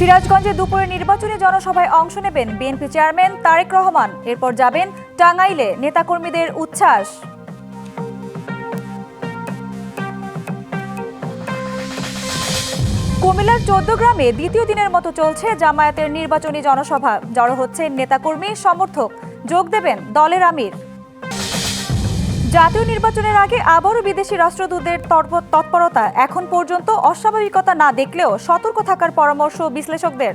সিরাজগঞ্জে দুপুরে নির্বাচনী জনসভায় অংশ নেবেন বিএনপি চেয়ারম্যান তারেক রহমান। এরপর যাবেন টাঙ্গাইলে নেতাকর্মীদের উচ্ছ্বাস। কুমিল্লার চোদ্দ গ্রামে দ্বিতীয় দিনের মতো চলছে জামায়াতের নির্বাচনী জনসভা। জড়ো হচ্ছে নেতাকর্মী, সমর্থক। যোগ দেবেন দলের আমির। জাতীয় নির্বাচনের আগে আবারও বিদেশি রাষ্ট্রদূতদের তৎপ- তৎপরতা এখন পর্যন্ত অস্বাভাবিকতা না দেখলেও সতর্ক থাকার পরামর্শ বিশ্লেষকদের।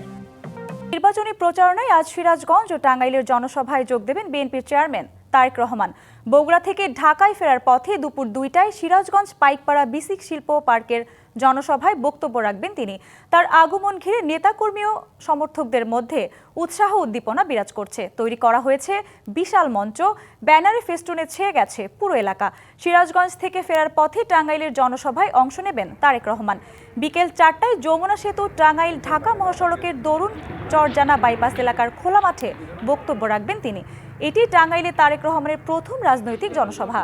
নির্বাচনী প্রচারণায় আজ সিরাজগঞ্জ ও টাঙ্গাইলের জনসভায় যোগ দেবেন বিএনপির চেয়ারম্যান তারেক রহমান। বগুড়া থেকে ঢাকায় ফেরার পথে দুপুর দুইটায় সিরাজগঞ্জ পাইকপাড়া বিসিক শিল্প পার্কের জনসভায় বক্তব্য রাখবেন তিনি। তার আগমন ঘিরে নেতাকর্মী ও সমর্থকদের মধ্যে উৎসাহ উদ্দীপনা বিরাজ করছে। তৈরি করা হয়েছে বিশাল মঞ্চ, ব্যানারে ফেস্টুনে ছেয়ে গেছে পুরো এলাকা। সিরাজগঞ্জ থেকে ফেরার পথে টাঙ্গাইলের জনসভায় অংশ নেবেন তারেক রহমান। বিকেল চারটায় যমুনা সেতু, টাঙ্গাইল ঢাকা মহাসড়কের দরুন চরজানা বাইপাস এলাকার খোলা মাঠে বক্তব্য রাখবেন তিনি। এটি টাঙ্গাইলে তারেক রহমানের প্রথম রাজনৈতিক জনসভা।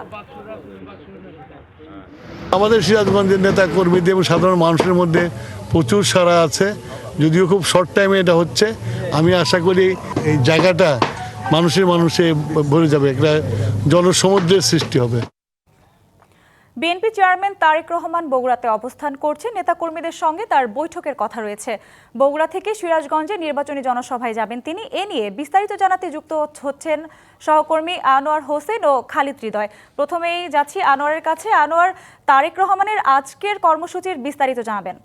আমাদের সিরাজগঞ্জের নেতা কর্মীদের এবং সাধারণ মানুষের মধ্যে প্রচুর সারা আছে। যদিও খুব শর্ট টাইমে এটা হচ্ছে। আমি আশা করি এই জায়গাটা মানুষের মানুষে ভরে যাবে। একটা জনসমুদ্রের সৃষ্টি হবে। বিএনপি চেয়ারম্যান তারেক রহমান বগুড়াতে অবস্থান করছেন। নেতাকর্মীদের সঙ্গে তার বৈঠকের কথা রয়েছে। বগুড়া থেকে সিরাজগঞ্জে নির্বাচনী জনসভায় যাবেন তিনি। এ নিয়ে বিস্তারিত জানাতে যুক্ত হচ্ছেন সহকর্মী আনোয়ার হোসেন ও খালিদ হৃদয়। প্রথমেই যাচ্ছি আনোয়ারের কাছে। আনোয়ার, তারেক রহমানের আজকের কর্মসূচির বিস্তারিত জানাবেন।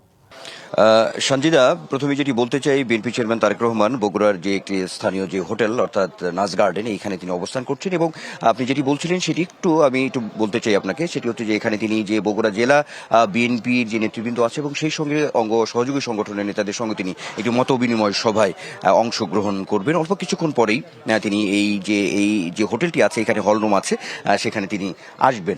সঞ্জিদা প্রথমে যেটি বলতে চাই বিএনপি চেয়ারম্যান তারেক রহমান বগুড়ার যে একটি স্থানীয় যে হোটেল অর্থাৎ নাজ গার্ডেন এইখানে তিনি অবস্থান করছেন এবং আপনি যেটি বলছিলেন সেটি একটু আমি একটু বলতে চাই আপনাকে সেটি হচ্ছে যে এখানে তিনি যে বগুড়া জেলা বিএনপির যে নেতৃবৃন্দ আছে এবং সেই সঙ্গে অঙ্গ সহযোগী সংগঠনের নেতাদের সঙ্গে তিনি একটি মত বিনিময় সভায় অংশগ্রহণ করবেন। অল্প কিছুক্ষণ পরেই তিনি এই যে এই যে হোটেলটি আছে এখানে হলরুম আছে সেখানে তিনি আসবেন।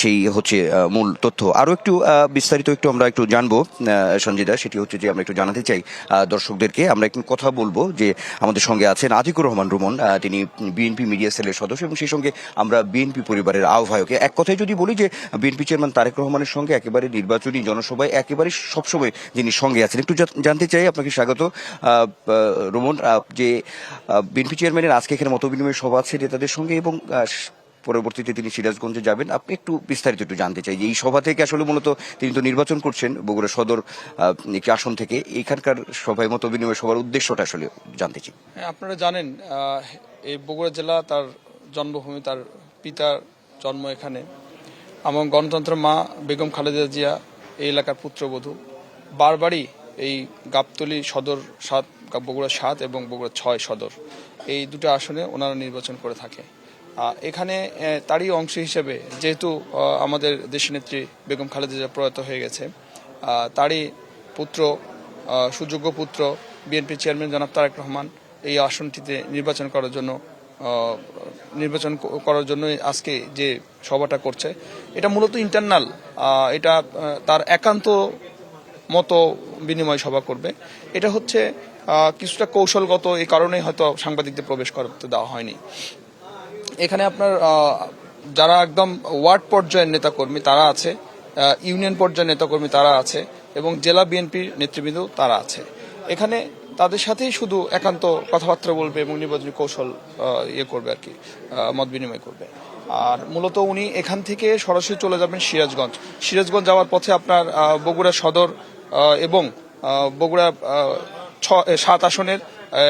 সেই হচ্ছে মূল তথ্য। আরও একটু বিস্তারিত একটু আমরা একটু জানব আহ, সঞ্জিদা সেটি হচ্ছে যে আমরা একটু জানাতে চাই দর্শকদেরকে। আমরা একটু কথা বলব যে আমাদের সঙ্গে আছেন আতিকুর রহমান রুমন তিনি বিএনপি মিডিয়া সেলের সদস্য এবং সেই সঙ্গে আমরা বিএনপি পরিবারের আহ্বায়কে। এক কথায় যদি বলি যে বিএনপি চেয়ারম্যান তারেক রহমানের সঙ্গে একেবারে নির্বাচনী জনসভায় একেবারে সবসময় যিনি সঙ্গে আছেন। একটু জানতে চাই আপনাকে স্বাগত রুমন যে বিএনপি চেয়ারম্যানের আজকে এখানে মতবিনিময় সভা আছে নেতাদের সঙ্গে এবং পরবর্তীতে তিনি সিরাজগঞ্জে যাবেন। আপনি একটু বিস্তারিত একটু জানতে চাই যে এই সভা থেকে আসলে মূলত তিনি তো নির্বাচন করছেন বগুড়া সদর একটি আসন থেকে। এখানকার সভায় মত বিনিময় সভার উদ্দেশ্যটা আসলে জানতে চাই। হ্যাঁ আপনারা জানেন এই বগুড়া জেলা তার জন্মভূমি, তার পিতার জন্ম এখানে। এবং গণতন্ত্র মা বেগম খালেদা জিয়া এই এলাকার পুত্রবধূ। বারবারই এই গাবতলি সদর সাত, বগুড়া সাত এবং বগুড়া ছয় সদর, এই দুটো আসনে ওনারা নির্বাচন করে থাকে। এখানে তারই অংশ হিসেবে যেহেতু আমাদের দেশনেত্রী বেগম খালেদা প্রয়াত হয়ে গেছে তারই পুত্র সুযোগ্য পুত্র বিএনপি চেয়ারম্যান জনাব তারেক রহমান এই আসনটিতে নির্বাচন করার জন্য নির্বাচন করার জন্য আজকে যে সভাটা করছে, এটা মূলত ইন্টারনাল এটা তার একান্ত মতো বিনিময় সভা করবে। এটা হচ্ছে কিছুটা কৌশলগত এই কারণেই হয়তো সাংবাদিকদের প্রবেশ করতে দেওয়া হয়নি। এখানে আপনার যারা একদম ওয়ার্ড পর্যায়ের নেতাকর্মী তারা আছে ইউনিয়ন পর্যায়ের নেতাকর্মী তারা আছে, এবং জেলা বিএনপির নেতৃবৃন্দ তারা আছে। এখানে তাদের সাথেই শুধু একান্ত কথাবার্তা বলবে এবং নির্বাচনী কৌশল ইয়ে করবে আর কি মত বিনিময় করবে। আর মূলত উনি এখান থেকে সরাসরি চলে যাবেন সিরাজগঞ্জ। সিরাজগঞ্জ যাওয়ার পথে আপনার বগুড়া সদর এবং বগুড়া ছ- সাত আসনের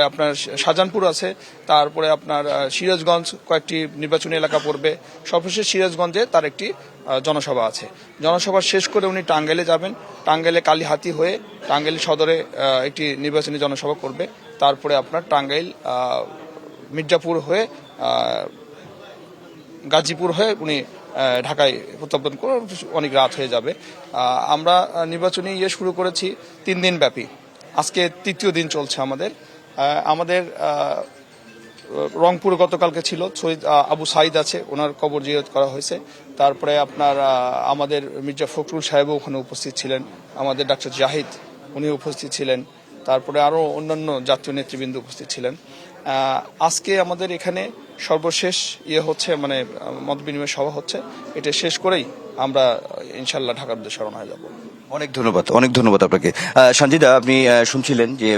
আপনার শাহজাহানপুর আছে, তারপরে আপনার সিরাজগঞ্জ কয়েকটি নির্বাচনী এলাকা পড়বে। সর্বশেষ সিরাজগঞ্জে তার একটি জনসভা আছে। জনসভা শেষ করে উনি টাঙ্গাইলে যাবেন। টাঙ্গাইলে কালীহাতি হয়ে টাঙ্গাইল সদরে একটি নির্বাচনী জনসভা করবে। তারপরে আপনার টাঙ্গাইল মির্জাপুর হয়ে গাজীপুর হয়ে উনি ঢাকায় প্রত্যাবর্তন করে অনেক রাত হয়ে যাবে। আমরা নির্বাচনী ইয়ে শুরু করেছি তিন দিন ব্যাপী আজকে তৃতীয় দিন চলছে আমাদের। আমাদের রংপুর গতকালকে ছিল। শহীদ আবু সাইদ আছে, ওনার কবর জিয়ারত করা হয়েছে। তারপরে আপনার আমাদের মির্জা ফখরুল সাহেবও ওখানে উপস্থিত ছিলেন। আমাদের ডাক্তার জাহিদ উনি উপস্থিত ছিলেন। তারপরে আরও অন্যান্য জাতীয় নেতৃবৃন্দ উপস্থিত ছিলেন। আজকে আমাদের এখানে সর্বশেষ ইয়ে হচ্ছে মানে মত বিনিময় সভা হচ্ছে। এটা শেষ করেই আমরা ইনশাল্লাহ ঢাকার উদ্দেশ্যে রওনা যাব। অনেক ধন্যবাদ অনেক ধন্যবাদ আপনাকে। সঞ্জিদা, আপনি শুনছিলেন যে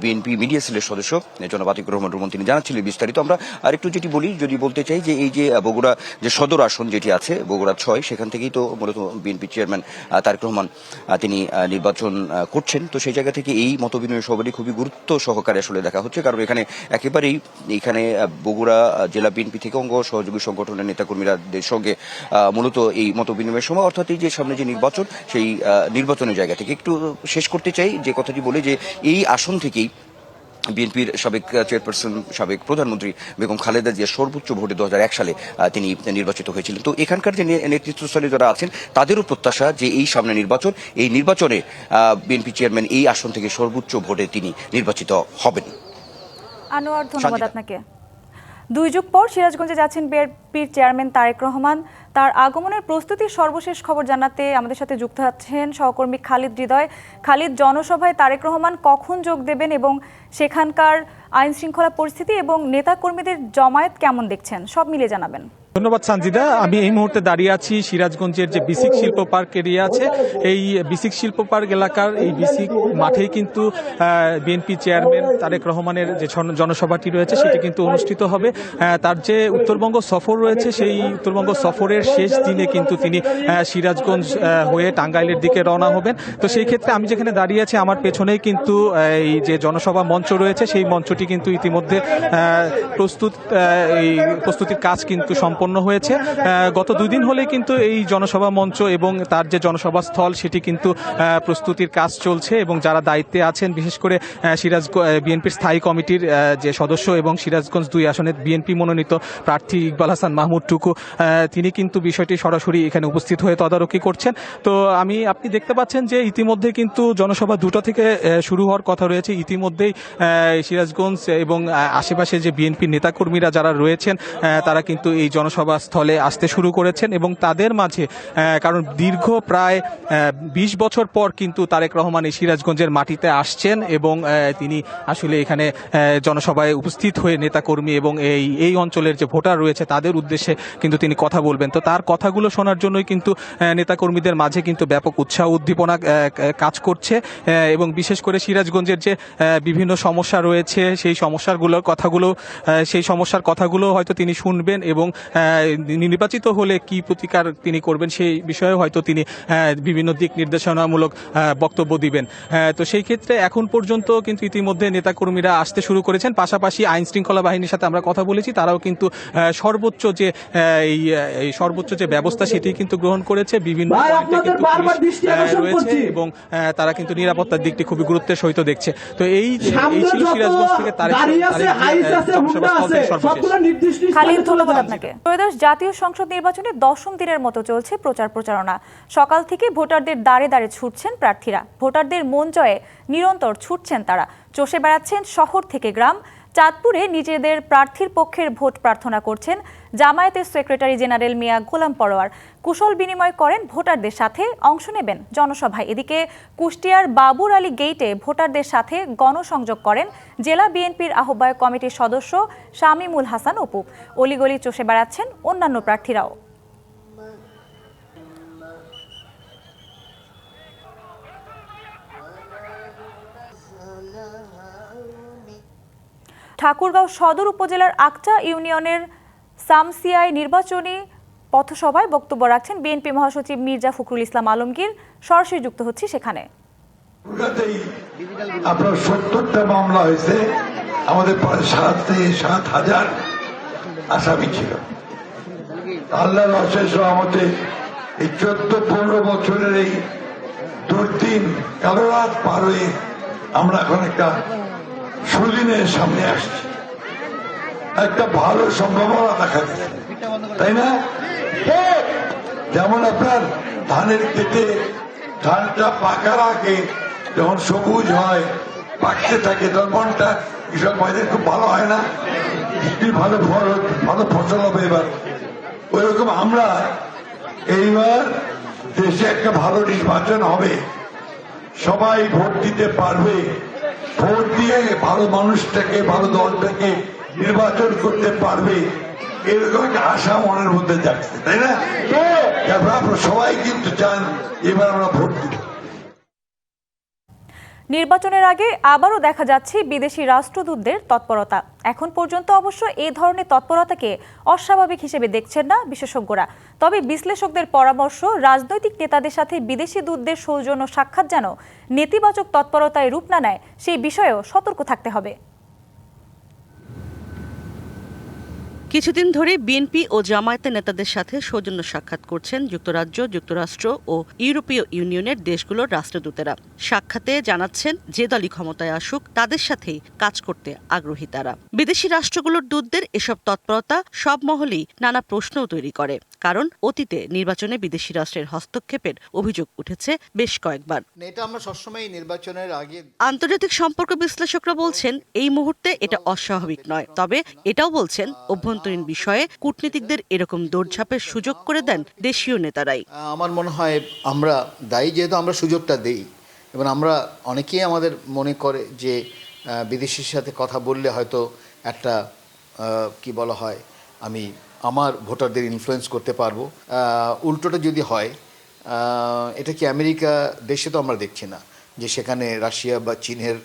বিএনপি মিডিয়া সেলের সদস্য, জনাব আতিকুর রহমান তিনি জানাচ্ছিলেন বিস্তারিত। আমরা আরেকটু যেটি বলি, যদি বলতে চাই যে এই যে বগুড়া যে সদর আসন যেটি আছে, বগুড়া ছয়, সেখান থেকেই তো মূলত বিএনপি চেয়ারম্যান তারেক রহমান তিনি নির্বাচন করছেন। তো সেই জায়গা থেকে এই মতবিনিময় সভাটি খুবই গুরুত্ব সহকারে আসলে দেখা হচ্ছে। কারণ এখানে একেবারেই এখানে বগুড়া জেলা বিএনপি থেকে অঙ্গ সহযোগী সংগঠনের নেতাকর্মীরা সঙ্গে মূলত এই মত বিনিময়ের সময় অর্থাৎ এই যে সামনে যে নির্বাচন, সেই আহ, নির্বাচনের জায়গা থেকে। একটু শেষ করতে চাই যে কথাটি বলে যে এই আসন থেকেই বিএনপির সাবেক চেয়ারপারসন সাবেক প্রধানমন্ত্রী বেগম খালেদা জিয়া সর্বোচ্চ ভোটে দু হাজার এক সালে তিনি নির্বাচিত হয়েছিলেন। তো এখানকার যে নেতৃত্বস্থলে যারা আছেন তাদেরও প্রত্যাশা যে এই সামনে নির্বাচন এই নির্বাচনে বিএনপি চেয়ারম্যান এই আসন থেকে সর্বোচ্চ ভোটে তিনি নির্বাচিত হবেন। আনোয়ার ধন্যবাদ আপনাকে। দুই যুগ পর সিরাজগঞ্জে যাচ্ছেন বিএনপির চেয়ারম্যান তারেক রহমান। তার আগমনের প্রস্তুতির সর্বশেষ খবর জানাতে আমাদের সাথে যুক্ত আছেন সহকর্মী খালিদ হৃদয়। খালিদ, জনসভায় তারেক রহমান কখন যোগ দেবেন এবং সেখানকার আইন শৃঙ্খলা পরিস্থিতি এবং নেতাকর্মীদের জমায়েত কেমন দেখছেন? সব মিলে জানাবেন। ধন্যবাদ সানজিদা। আমি এই মুহূর্তে দাঁড়িয়ে আছি সিরাজগঞ্জের যে বিসিক শিল্প পার্ক এরিয়া আছে, এই বিসিক শিল্প পার্ক এলাকার এই বিসিক মাঠেই কিন্তু বিএনপি চেয়ারম্যান তারেক রহমানের যে জনসভাটি রয়েছে, সেটি কিন্তু অনুষ্ঠিত হবে। তার যে উত্তরবঙ্গ সফর রয়েছে, সেই উত্তরবঙ্গ সফরের শেষ দিনে কিন্তু তিনি সিরাজগঞ্জ হয়ে টাঙ্গাইলের দিকে রওনা হবেন। তো সেই ক্ষেত্রে আমি যেখানে দাঁড়িয়ে আছি, আমার পেছনেই কিন্তু এই যে জনসভা মঞ্চ রয়েছে, সেই মঞ্চটি কিন্তু ইতিমধ্যে প্রস্তুত এই প্রস্তুতির কাজ কিন্তু সম্পন্ন হয়েছে। গত দুই দিন হলে কিন্তু এই জনসভা মঞ্চ এবং তার যে জনসভা স্থল, সেটি কিন্তু প্রস্তুতির কাজ চলছে এবং যারা দায়িত্বে আছেন, বিশেষ করে সিরাজ বিএনপির স্থায়ী কমিটির যে সদস্য এবং সিরাজগঞ্জ দুই আসনের বিএনপি মনোনীত প্রার্থী ইকবাল হাসান মাহমুদ টুকু তিনি কিন্তু বিষয়টি সরাসরি এখানে উপস্থিত হয়ে তদারকি করছেন। তো আমি, আপনি দেখতে পাচ্ছেন যে ইতিমধ্যে কিন্তু জনসভা দুটো থেকে শুরু হওয়ার কথা রয়েছে। ইতিমধ্যেই সিরাজগঞ্জ এবং আশেপাশে যে বিএনপি নেতাকর্মীরা যারা রয়েছেন তারা কিন্তু এই জনসভা স্থলে আসতে শুরু করেছেন এবং তাদের মাঝে কারণ দীর্ঘ প্রায় বিশ বছর পর কিন্তু তারেক রহমান এই সিরাজগঞ্জের মাটিতে আসছেন এবং তিনি আসলে এখানে জনসভায় উপস্থিত হয়ে নেতাকর্মী এবং এই এই অঞ্চলের যে ভোটার রয়েছে তাদের উদ্দেশ্যে কিন্তু তিনি কথা বলবেন। তো তার কথাগুলো শোনার জন্যই কিন্তু নেতাকর্মীদের মাঝে কিন্তু ব্যাপক উৎসাহ উদ্দীপনা কাজ করছে এবং বিশেষ করে সিরাজগঞ্জের যে বিভিন্ন সমস্যা রয়েছে, সেই সমস্যাগুলোর কথাগুলো সেই সমস্যার কথাগুলো হয়তো তিনি শুনবেন এবং নির্বাচিত হলে কি প্রতিকার তিনি করবেন সেই বিষয়ে হয়তো তিনি বিভিন্ন দিক নির্দেশনামূলক বক্তব্য দিবেন। তো সেই ক্ষেত্রে এখন পর্যন্ত কিন্তু ইতিমধ্যে নেতাকর্মীরা আসতে শুরু করেছেন। পাশাপাশি আইন শৃঙ্খলা বাহিনীর সাথে আমরা কথা বলেছি তারাও কিন্তু আহ, সর্বোচ্চ যে এই সর্বোচ্চ যে ব্যবস্থা সেটি কিন্তু গ্রহণ করেছে। বিভিন্ন রয়েছে এবং তারা কিন্তু নিরাপত্তার দিকটি খুবই গুরুত্বের সহিত দেখছে। তো এই ছিল সিরাজগঞ্জ থেকে নির্দিষ্ট খালিদ ধন্যবাদ আপনাকে। ত্রয়োদশ জাতীয় সংসদ নির্বাচনে দশম দিনের মতো চলছে প্রচার প্রচারণা। সকাল থেকে ভোটারদের দাঁড়ে দাঁড়ে ছুটছেন প্রার্থীরা। ভোটারদের মন জয়ে নিরন্তর ছুটছেন তারা। চষে বেড়াচ্ছেন শহর থেকে গ্রাম। চাঁদপুরে নিজেদের প্রার্থীর পক্ষের ভোট প্রার্থনা করছেন জামায়াতের সেক্রেটারি জেনারেল মিয়া গোলাম পরোয়ার। কুশল বিনিময় করেন ভোটারদের সাথে, অংশ নেবেন জনসভায়। এদিকে কুষ্টিয়ার বাবুর আলী গেইটে ভোটারদের সাথে গণসংযোগ করেন জেলা বিএনপির আহ্বায়ক কমিটির সদস্য শামিমুল হাসান অপু। অলিগলি চষে বেড়াচ্ছেন অন্যান্য প্রার্থীরাও। ঠাকুরগাঁও সদর উপজেলার আকচা ইউনিয়নের সামসিয়ায় নির্বাচনী পথসভায় বক্তব্য রাখছেন বিএনপি মহাসচিব মির্জা ফখরুল ইসলাম আলমগীর। সরাসরি যুক্ত হচ্ছি সেখানে। আপনার সত্তরটা মামলা হয়েছে। আমাদের সাত সাত হাজার আসামি ছিল। আল্লাহর অশেষ রহমতে এই চোদ্দ পনেরো বছরের এই দুর্দিন কালো রাত পার হয়ে আমরা এখন একটা সুদিনের সামনে আসছি। একটা ভালো সম্ভাবনা দেখা যাচ্ছে তাই না? যেমন আপনার ধানের খেতে ধানটা পাকার আগে যখন সবুজ হয়, পাকতে থাকে, তখন মনটা কৃষক ভাইদের খুব ভালো হয় না? বৃষ্টির ভালো ফল, ভালো ফসল হবে এবার। ওইরকম আমরা এইবার দেশে একটা ভালো নির্বাচন হবে। সবাই ভোট দিতে পারবে। ভোট দিয়ে ভালো মানুষটাকে ভালো দলটাকে নির্বাচন করতে পারবে এরকম একটা আশা মনের মধ্যে যাচ্ছে তাই না? আপনারা সবাই কিন্তু চান এবার আমরা ভোট দিব। নির্বাচনের আগে আবারও দেখা যাচ্ছে বিদেশি রাষ্ট্রদূতদের তৎপরতা। এখন পর্যন্ত অবশ্য এ ধরনের তৎপরতাকে অস্বাভাবিক হিসেবে দেখছেন না বিশেষজ্ঞরা। তবে বিশ্লেষকদের পরামর্শ, রাজনৈতিক নেতাদের সাথে বিদেশি দূতদের সৌজন্য সাক্ষাৎ যেন নেতিবাচক তৎপরতায় রূপ না নেয়, সেই বিষয়েও সতর্ক থাকতে হবে। কিছুদিন ধরে বিএনপি ও জামায়াতের নেতাদের সাথে সৌজন্য সাক্ষাৎ করছেন যুক্তরাজ্য যুক্তরাষ্ট্র ও ইউরোপীয় ইউনিয়নের দেশগুলোর রাষ্ট্রদূতেরা। সাক্ষাতে জানাচ্ছেন যে দলই ক্ষমতায় আসুক তাদের সাথেই কাজ করতে আগ্রহী তারা। বিদেশি রাষ্ট্রগুলোর দূতদের এসব তৎপরতা সব মহলেই নানা প্রশ্নও তৈরি করে কারণ অতীতে নির্বাচনে বিদেশি রাষ্ট্রের হস্তক্ষেপের অভিযোগ উঠেছে বেশ কয়েকবার। এটা আমরা সবসময় নির্বাচনের আগে আন্তর্জাতিক সম্পর্ক বিশ্লেষকরা বলছেন এই মুহূর্তে এটা অস্বাভাবিক নয় তবে এটাও বলছেন অভ্যন্তরীণ বিষয়ে কূটনীতিকদের এরকম দৌড়ঝাঁপের সুযোগ করে দেন দেশীয় নেতারাই। আমার মনে হয় আমরা দায়ী যেহেতু আমরা সুযোগটা দেই, এবং আমরা অনেকেই আমাদের মনে করে যে বিদেশির সাথে কথা বললে হয়তো একটা কি বলা হয়, আমি আমার ভোটারদের ইনফ্লুয়েন্স করতে পারব। উল্টোটা যদি হয় এটা কি আমেরিকা দেশে তো আমরা দেখছি না, যে সেখানে রাশিয়া বা চীনের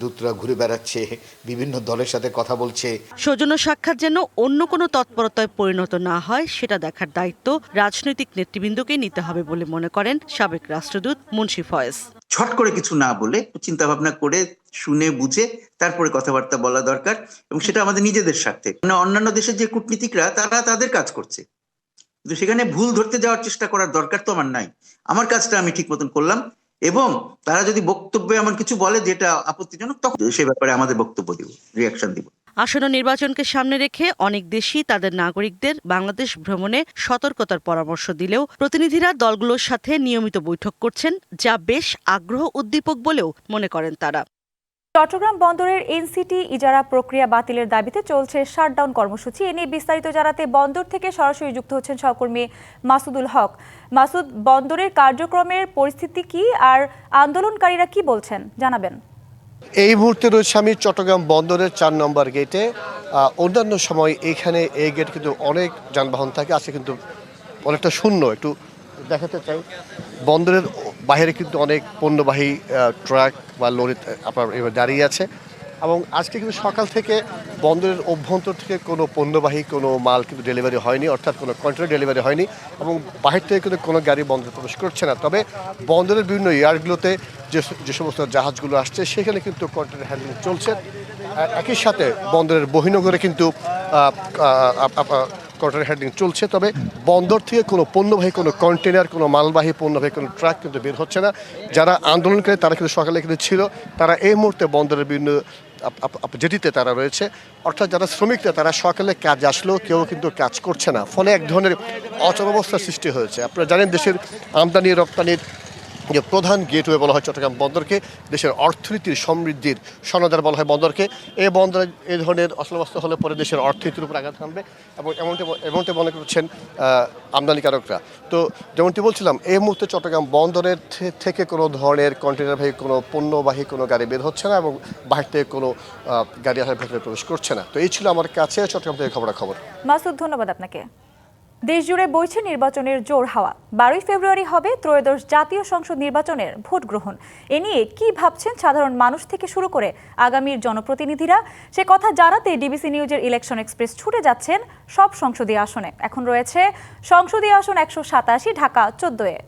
দূতরা ঘুরে বেড়াচ্ছে বিভিন্ন দলের সাথে কথা বলছে। সৌজন্য সাক্ষাৎ যেন অন্য কোনো তৎপরতায় পরিণত না হয় সেটা দেখার দায়িত্ব রাজনৈতিক নেতৃবৃন্দকে নিতে হবে বলে মনে করেন সাবেক রাষ্ট্রদূত মুন্সি ফয়েজ। ছট করে কিছু না বলে চিন্তা ভাবনা করে শুনে বুঝে তারপরে কথাবার্তা বলা দরকার এবং সেটা আমাদের নিজেদের স্বার্থে। মানে অন্যান্য দেশের যে কূটনীতিকরা তারা তাদের কাজ করছে। কিন্তু সেখানে ভুল ধরতে যাওয়ার চেষ্টা করার দরকার তো আমার নাই। আমার কাজটা আমি ঠিক মতন করলাম। এবং তারা যদি বক্তব্যে এমন কিছু বলে যেটা আপত্তিজনক, তখন সে ব্যাপারে আমাদের বক্তব্য দিব রিয়াকশন দিব। আসন্ন নির্বাচনকে সামনে রেখে অনেক দেশই তাদের নাগরিকদের বাংলাদেশ ভ্রমণে সতর্কতার পরামর্শ দিলেও প্রতিনিধিরা দলগুলোর সাথে নিয়মিত বৈঠক করছেন, যা বেশ আগ্রহ উদ্দীপক বলেও মনে করেন তারা। চট্টগ্রাম বন্দরের এনসিটি ইজারা প্রক্রিয়া বাতিলের দাবিতে চলছে শাটডাউন কর্মসূচি। এ নিয়ে বিস্তারিত জানাতে বন্দর থেকে সরাসরি যুক্ত হচ্ছেন সহকর্মী মাসুদুল হক। মাসুদ, বন্দরের কার্যক্রমের পরিস্থিতি কি আর আন্দোলনকারীরা কি বলছেন? জানাবেন। এই মুহূর্তে রয়েছে আমি চট্টগ্রাম বন্দরের চার নম্বর গেটে। অন্যান্য সময় এখানে এই গেট কিন্তু অনেক যানবাহন থাকে আজকে কিন্তু অনেকটা শূন্য। একটু দেখাতে চাই। বন্দরের বাইরে কিন্তু অনেক পণ্যবাহী ট্রাক বা লরি আপনার এবার দাঁড়িয়ে আছে। এবং আজকে কিন্তু সকাল থেকে বন্দরের অভ্যন্তর থেকে কোনো পণ্যবাহী, কোনো মাল কিন্তু ডেলিভারি হয়নি, অর্থাৎ কোনো কন্টেনার ডেলিভারি হয়নি এবং বাহির থেকে কিন্তু কোনো গাড়ি বন্দরে প্রবেশ করছে না। তবে বন্দরের বিভিন্ন ইয়ার্ডগুলোতে যে যে সমস্ত জাহাজগুলো আসছে, সেখানে কিন্তু কন্টেনার হ্যান্ডলিং চলছে। একই সাথে বন্দরের বহিনগরে কিন্তু কন্টেনার হ্যান্ডলিং চলছে, তবে বন্দর থেকে কোনো পণ্যবাহী, কোনো কন্টেনার কোনো মালবাহী পণ্যবাহী, কোনো ট্রাক কিন্তু বের হচ্ছে না। যারা আন্দোলনকারী, তারা কিন্তু সকালে কিন্তু ছিল। তারা এই মুহূর্তে বন্দরের বিভিন্ন জেটিতে তারা রয়েছে। অর্থাৎ যারা শ্রমিকরা, তারা সকালে কাজ আসলেও কেউ কিন্তু কাজ করছে না। ফলে এক ধরনের অচলাবস্থার সৃষ্টি হয়েছে। আপনারা জানেন, দেশের আমদানি, রপ্তানির যে প্রধান গেটওয়ে বলা হয় চট্টগ্রাম বন্দরকে, দেশের অর্থনীতির সমৃদ্ধির সনদার বলা হয় বন্দরকে। এই বন্দরে এই ধরনের অচলাবস্থা হলে পরে দেশের অর্থনীতির উপর আঘাত হানবে এবং এমনটি এমনটি মনে করছেন আমদানিকারকরা। তো যেমনটি বলছিলাম, এই মুহূর্তে চট্টগ্রাম বন্দরের থেকে কোনো ধরনের কন্টেনারবাহী কোনো পণ্যবাহী কোনো গাড়ি বের হচ্ছে না এবং বাহির থেকে কোনো গাড়ি আসার ভেতরে প্রবেশ করছে না। তো এই ছিল আমার কাছে চট্টগ্রাম থেকে খবরাখবর। মাসুদ, ধন্যবাদ আপনাকে। দেশ জুড়ে বইছে নির্বাচনের জোর হাওয়া। বারোই ফেব্রুয়ারি হবে ত্রয়োদশ জাতীয় সংসদ নির্বাচনের ভোট গ্রহণ। এ নিয়ে কি ভাবছেন সাধারণ মানুষ থেকে শুরু করে আগামীর জনপ্রতিনিধিরা? সে কথা জানাতে ডিবিসি নিউজের ইলেকশন এক্সপ্রেস ছুটে যাচ্ছেন সব সংসদীয় আসনে। এখন রয়েছে সংসদীয় আসন একশো সাতাশি, ঢাকা চোদ্দোয়।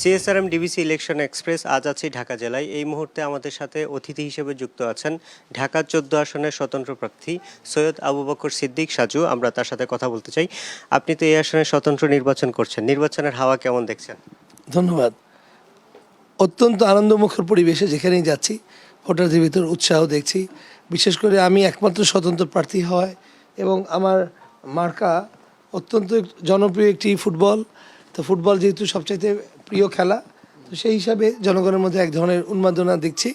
সিএসআরএম ডিবিসি ইলেকশন এক্সপ্রেস আজ আছি ঢাকা জেলায়। এই মুহূর্তে আমাদের সাথে অতিথি হিসেবে যুক্ত আছেন ঢাকা চোদ্দ আসনের স্বতন্ত্র প্রার্থী সৈয়দ আবু বকর সিদ্দিক সাজু। আমরা তার সাথে কথা বলতে চাই। আপনি তো এই আসনে স্বতন্ত্র নির্বাচন করছেন। নির্বাচনের হাওয়া কেমন দেখছেন? ধন্যবাদ। অত্যন্ত আনন্দমুখর পরিবেশে যেখানেই যাচ্ছি, ভোটারদের ভিতর উৎসাহ দেখছি। বিশেষ করে আমি একমাত্র স্বতন্ত্র প্রার্থী হওয়ায় এবং আমার মার্কা অত্যন্ত জনপ্রিয় একটি ফুটবল। তো ফুটবল যেহেতু সবচাইতে প্রিয় খেলা তো সেই হিসাবে জনগণের মধ্যে এক ধরনের উন্মাদনা দেখছি।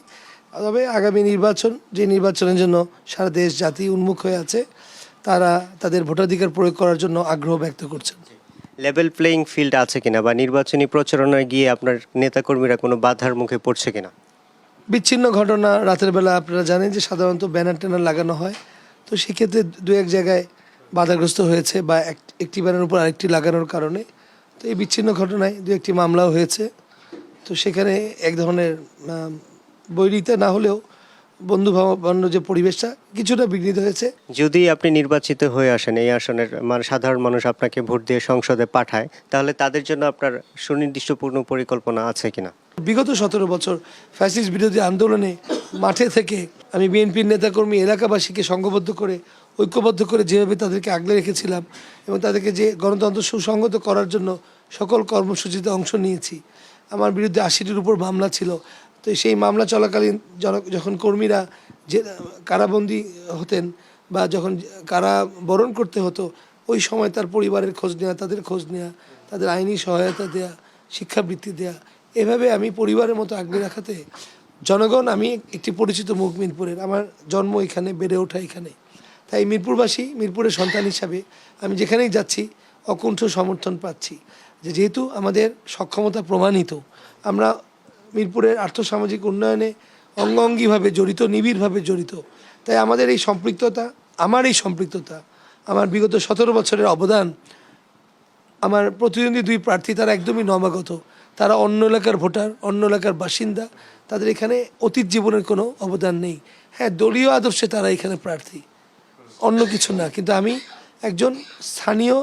তবে আগামী নির্বাচন যে নির্বাচনের জন্য সারা দেশ জাতি উন্মুখ হয়ে আছে তারা তাদের ভোটাধিকার প্রয়োগ করার জন্য আগ্রহ ব্যক্ত করছেন। লেভেল প্লেয়িং ফিল্ড আছে কিনা বা নির্বাচনী প্রচারণায় গিয়ে আপনার নেতাকর্মীরা কোনো বাধার মুখে পড়ছে কিনা? বিচ্ছিন্ন ঘটনা রাতের বেলা আপনারা জানেন যে সাধারণত ব্যানার ট্যানার লাগানো হয়। তো সেক্ষেত্রে দু এক জায়গায় বাধাগ্রস্ত হয়েছে বা এক- একটি ব্যানার উপর আরেকটি লাগানোর কারণে তো এই বিচ্ছিন্ন ঘটনায় দু একটি মামলাও হয়েছে। তো সেখানে এক ধরনের বৈরিতা না হলেও বন্ধুভাবাপন্ন যে পরিবেশটা কিছুটা বিঘ্নিত হয়েছে। যদি আপনি নির্বাচিত হয়ে আসেন এই আসনের মানে সাধারণ মানুষ আপনাকে ভোট দিয়ে সংসদে পাঠায় তাহলে তাদের জন্য আপনার সুনির্দিষ্ট পূর্ণ পরিকল্পনা আছে কিনা? বিগত সতেরো বছর ফ্যাসিস্ট বিরোধী আন্দোলনে মাঠে থেকে আমি বিএনপির নেতাকর্মী এলাকাবাসীকে সংঘবদ্ধ করে ঐক্যবদ্ধ করে যেভাবে তাদেরকে আগলে রেখেছিলাম এবং তাদেরকে যে গণতন্ত্র সুসংগত করার জন্য সকল কর্মসূচিতে অংশ নিয়েছি। আমার বিরুদ্ধে আশিটির উপর মামলা ছিল। তো সেই মামলা চলাকালীন যখন কর্মীরা যে কারাবন্দী হতেন বা যখন কারা বরণ করতে হতো, ওই সময় তার পরিবারের খোঁজ নেওয়া, তাদের খোঁজ নেওয়া, তাদের আইনি সহায়তা দেয়া, শিক্ষাবৃত্তি দেয়া, এভাবে আমি পরিবারের মতো আগলে রাখাতে জনগণ, আমি একটি পরিচিত মুখ মিরপুরের, আমার জন্ম এখানে, বেড়ে ওঠা এখানে। তাই মিরপুরবাসী মিরপুরের সন্তান হিসাবে আমি যেখানেই যাচ্ছি, অকুণ্ঠ সমর্থন পাচ্ছি। যে যেহেতু আমাদের সক্ষমতা প্রমাণিত, আমরা মিরপুরের আর্থসামাজিক উন্নয়নে অঙ্গাঙ্গিভাবে জড়িত, নিবিড়ভাবে জড়িত। তাই আমাদের এই সম্পৃক্ততা, আমার এই সম্পৃক্ততা, আমার বিগত সতেরো বছরের অবদান, আমার প্রতিদ্বন্দ্বী দুই প্রার্থী তারা একদমই নবাগত। তারা অন্য এলাকার ভোটার, অন্য এলাকার বাসিন্দা, তাদের এখানে অতীত জীবনের কোনো অবদান নেই। হ্যাঁ দলীয় আদর্শে তারা এখানে প্রার্থী। অন্য কিছু না। কিন্তু আমি একজন স্থানীয়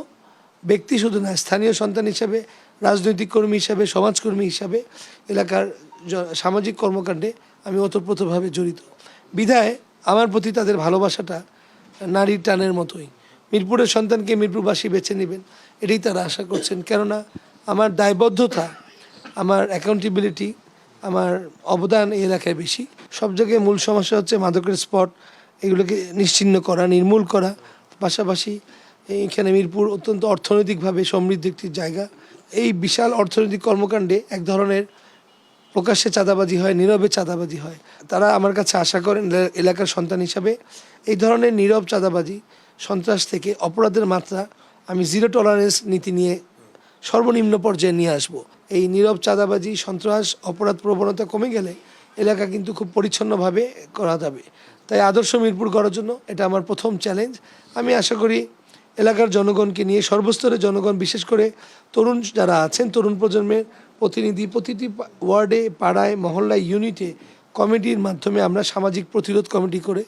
ব্যক্তি শুধু না, স্থানীয় সন্তান হিসাবে, রাজনৈতিক কর্মী হিসাবে, সমাজকর্মী হিসাবে এলাকার সামাজিক কর্মকাণ্ডে আমি ওতপ্রোতভাবে জড়িত। বিধায় আমার প্রতি তাদের ভালোবাসাটা নারীর টানের মতোই। মিরপুরের সন্তানকে মিরপুরবাসী বেছে নেবেন, এটাই তারা আশা করছেন। কেননা আমার দায়বদ্ধতা, আমার অ্যাকাউন্টেবিলিটি আমার অবদান এই এলাকায় বেশি। সব জায়গায় মূল সমস্যা হচ্ছে মাদকের স্পট এগুলোকে নিশ্চিহ্ন করা, নির্মূল করা। পাশাপাশি এইখানে মিরপুর অত্যন্ত অর্থনৈতিকভাবে সমৃদ্ধ একটি জায়গা। এই বিশাল অর্থনৈতিক কর্মকাণ্ডে এক ধরনের প্রকাশ্যে চাঁদাবাজি হয়, নীরবে চাঁদাবাজি হয়। তারা আমার কাছে আশা করেন এলাকার সন্তান হিসাবে এই ধরনের নীরব চাঁদাবাজি সন্ত্রাস থেকে অপরাধের মাত্রা আমি জিরো টলারেন্স নীতি নিয়ে সর্বনিম্ন পর্যায়ে নিয়ে আসব। এই নীরব চাঁদাবাজি, সন্ত্রাস, অপরাধ প্রবণতা কমে গেলে এলাকা কিন্তু খুব পরিচ্ছন্নভাবে করা যাবে তাই আদর্শ মিরপুর করার জন্য এটা আমার প্রথম চ্যালেঞ্জ আমি আশা করি এলাকার জনগণকে নিয়ে, সর্বস্তরের জনগণ, বিশেষ করে তরুণ যারা আছেন, তরুণ প্রজন্মের প্রতিনিধি, প্রতিটি ওয়ার্ডে, পাড়ায়, মহল্লায় ইউনিটে কমিটির মাধ্যমে আমরা সামাজিক প্রতিরোধ কমিটি করে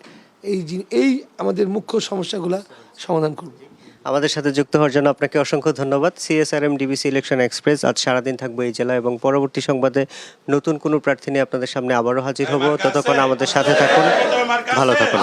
এই এই আমাদের মুখ্য সমস্যাগুলো সমাধান করব। আমাদের সাথে যুক্ত হওয়ার জন্য আপনাকে অসংখ্য ধন্যবাদ। সিএসআরএম ডিবিসি ইলেকশন এক্সপ্রেস আজ সারাদিন থাকব এই জেলা এবং পরবর্তী সংবাদে নতুন কোনো প্রার্থী নিয়ে আপনাদের সামনে আবারও হাজির হব। ততক্ষণ আমাদের সাথে থাকুন। ভালো থাকুন।